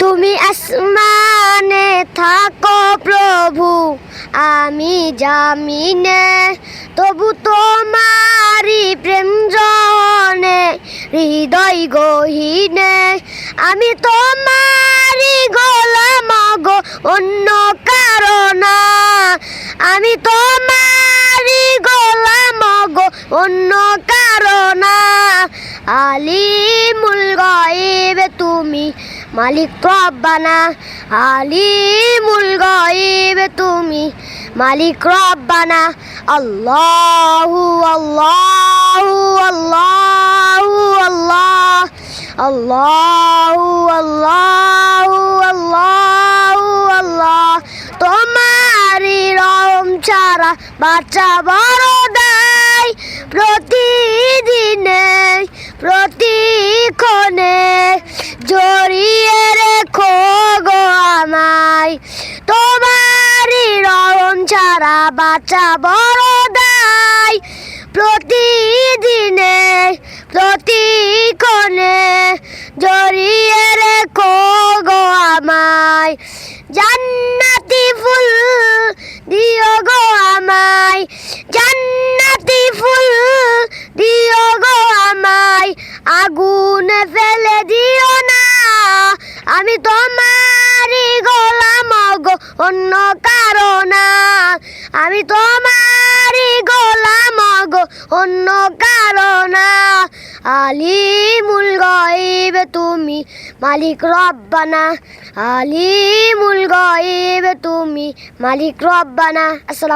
তুমি আসমানে থাকো প্রভু, আমি জামিনে, তবু তোমারি প্রেম জনে, হৃদয় গহিনে, আমি তোমারি গোলাম গো, অন্য কারণা, আমি তোমারি গোলাম গো, অন্য কারণা, আলিমুল গায়েবে তুমি মালিক রব্বানা আলিমুল গায়েবে তুমি। মালিক রব্বানা আল্লাহু আল্লাহু আল্লাহু, আল্লাহ। আল্লাহু আল্লাহু আল্লাহু, আল্লাহ। তোমারি রহম ছাড়া বাচ্চা বড় দায়। প্রতিদিনে ছাড়া বাচ্চা বড় দায় প্রতিদিনে, প্রতিক্ষণে। জড়িয়ে রেখো গো আমায়, জান্নাতি ফুল দিও গো আমায়, জান্নাতি ফুল দিও গো আমায়। আগুনে ফেলে দিও না, আমি তোমারই গোলাম। গো, অন্য কারণা। আমি তোমারই গোলাম গো, অন্য কারণা। আলিমুল গাইবে তুমি, মালিক রব্বানা। আলিমুল গাইবে তুমি, মালিক রব্বানা। আসসালাম